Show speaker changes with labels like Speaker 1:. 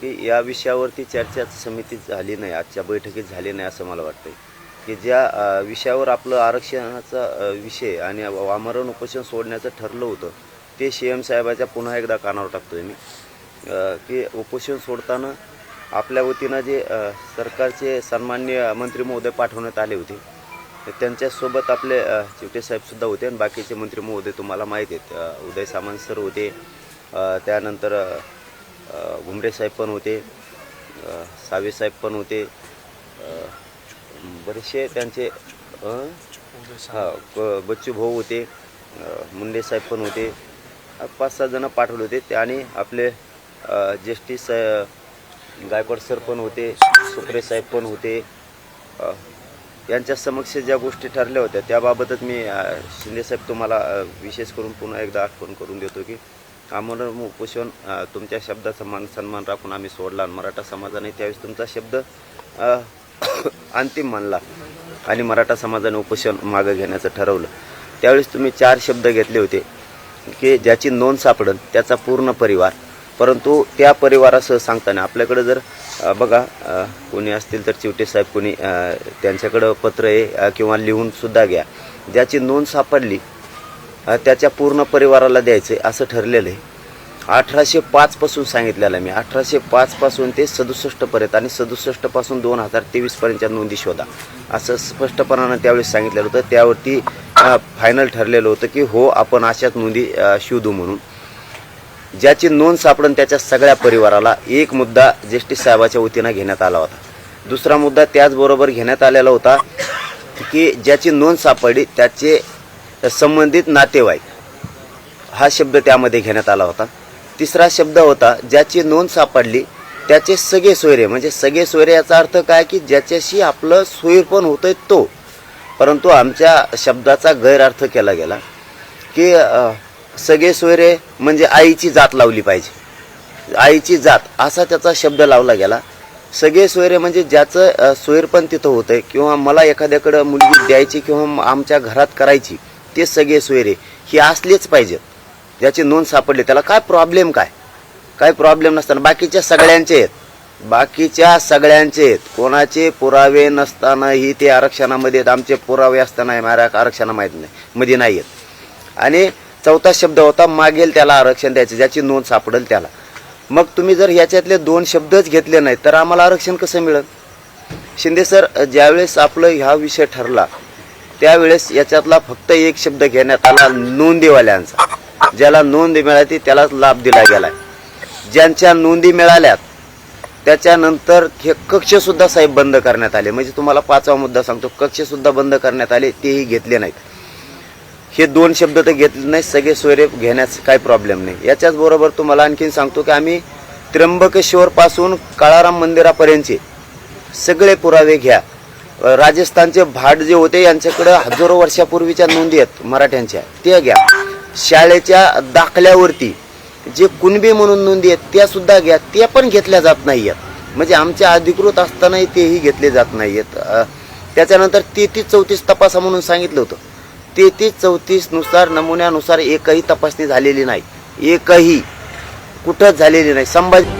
Speaker 1: की या विषयावरती चर्चा समिती झाली नाही आजच्या बैठकीत झाली नाही असं मला वाटतं की ज्या विषयावर आपलं आरक्षणाचा विषय आणि आमरण उपोषण सोडण्याचं ठरलं होतं ते सी एम साहेबाच्या पुन्हा एकदा कानावर टाकतोय मी. की उपोषण सोडताना आपल्या वतीनं जे सरकारचे सन्मान्य मंत्री महोदय पाठवण्यात आले होते त्यांच्यासोबत आपले चिवटे साहेबसुद्धा होते आणि बाकीचे मंत्री महोदय तुम्हाला माहीत आहेत. उदय सामंत सर होते. त्यानंतर घुमरे साहेब पण होते. सावे साहेब पण होते. बरेचसे त्यांचे हां हा बच्चू भाऊ होते. मुंडे साहेब पण होते. पाच सहा जणं पाठवले होते. ते आणि आपले जेष्ठी सा गायकवाड सर पण होते. सुप्रे साहेब पण होते. यांच्या समक्ष ज्या गोष्टी ठरल्या होत्या त्याबाबतच मी अ, शिंदेसाहेब तुम्हाला विशेष करून पुन्हा एकदा आठवण करून देतो की आमरण उपोषण तुमच्या शब्दाचा मान सन्मान राखून आम्ही सोडला आणि मराठा समाजाने त्यावेळेस तुमचा शब्द अंतिम मानला आणि मराठा समाजाने उपोषण मागं घेण्याचं ठरवलं. त्यावेळेस तुम्ही चार शब्द घेतले होते की ज्याची नोंद सापडन त्याचा पूर्ण परिवार. परंतु त्या परिवारासह सांगताना आपल्याकडं जर बघा कोणी असतील तर चिवटे साहेब कोणी त्यांच्याकडं पत्र आहे किंवा लिहून सुद्धा घ्या. ज्याची नोंद सापडली त्याच्या पूर्ण परिवाराला द्यायचं आहे असं ठरलेलं आहे अठराशे पाचपासून सांगितलेलं आहे मी. अठराशे पाचपासून ते सदुसष्टपर्यंत आणि सदुसष्टपासून दोन हजार तेवीसपर्यंतच्या नोंदी शोधा. असं स्पष्टपणानं त्यावेळेस सांगितलेलं होतं. त्यावरती फायनल ठरलेलं होतं की हो आपण अशाच नोंदी शोधू म्हणून. ज्याची नोंद सापडून त्याच्या सगळ्या परिवाराला एक मुद्दा ज्येष्ठी साहेबाच्या वतीनं घेण्यात आला होता. दुसरा मुद्दा त्याचबरोबर घेण्यात आलेला होता की ज्याची नोंद सापडली त्याचे संबंधित नातेवाईक. हा शब्द त्यामध्ये घेण्यात आला होता. तिसरा शब्द होता ज्याची नोंद सापडली त्याचे सगळे सोयरे. म्हणजे सगळे सोयरे याचा अर्थ काय की ज्याच्याशी आपलं सोयीर पण होतंय तो. परंतु आमच्या शब्दाचा गैरअर्थ केला गेला की सगळे सोयरे म्हणजे आईची जात लावली पाहिजे. आईची जात असा त्याचा शब्द लावला गेला. सगळे सोयरे म्हणजे ज्याचं सोयरपण सोयर पण तिथं होतंय किंवा मला एखाद्याकडं मुलगी द्यायची किंवा आमच्या घरात करायची ते सगळे सोयरे ही असलेच पाहिजेत. ज्याची नोंद सापडली त्याला काय प्रॉब्लेम काय? काय प्रॉब्लेम नसताना बाकीच्या सगळ्यांचे आहेत. बाकीच्या सगळ्यांचे आहेत. कोणाचे पुरावे नसतानाही ते आरक्षणामध्ये आहेत. आमचे पुरावे असताना माझ्या आरक्षणा माहीत नाही. मध्ये नाही आहेत. आणि चौथा शब्द होता मागेल त्याला आरक्षण द्यायचे. ज्याची नोंद सापडेल त्याला. मग तुम्ही जर ह्याच्यातले दोन शब्दच घेतले नाहीत तर आम्हाला आरक्षण कसं मिळेल? शिंदे सर ज्यावेळेस आपलं ह्या विषय ठरला त्यावेळेस याच्यातला फक्त एक शब्द घेण्यात आला नोंदीवाल्यांचा. ज्याला नोंद मिळाली त्यालाच लाभ दिला गेलाय. ज्यांच्या नोंदी मिळाल्यात त्याच्यानंतर हे कक्ष सुद्धा साहेब बंद करण्यात आले. म्हणजे तुम्हाला पाचवा मुद्दा सांगतो कक्ष सुद्धा बंद करण्यात आले तेही घेतले नाहीत. हे दोन शब्द तर घेतले नाही सगळे सोयरे घेण्यास काही प्रॉब्लेम नाही. याच्याच बरोबर तुम्हाला आणखीन सांगतो की आम्ही त्र्यंबकेश्वर पासून काळाराम मंदिरापर्यंतचे सगळे पुरावे घ्या. राजस्थानचे भाट जे होते यांच्याकडे हजारो वर्षापूर्वीच्या नोंदी आहेत मराठ्यांच्या. त्या घ्या. शाळेच्या दाखल्यावरती जे कुणबी म्हणून नोंदी आहेत त्या सुद्धा घ्या. त्या पण घेतल्या जात नाही आहेत म्हणजे आमच्या अधिकृत असतानाही तेही घेतले जात नाही आहेत त्याच्यानंतर तेहतीस चौतीस तपासा म्हणून सांगितलं होतं. तेहतीस चौतीसनुसार नमुन्यानुसार एकही तपासणी झालेली नाही. एकही. कुठंच झालेली नाही. संभाजी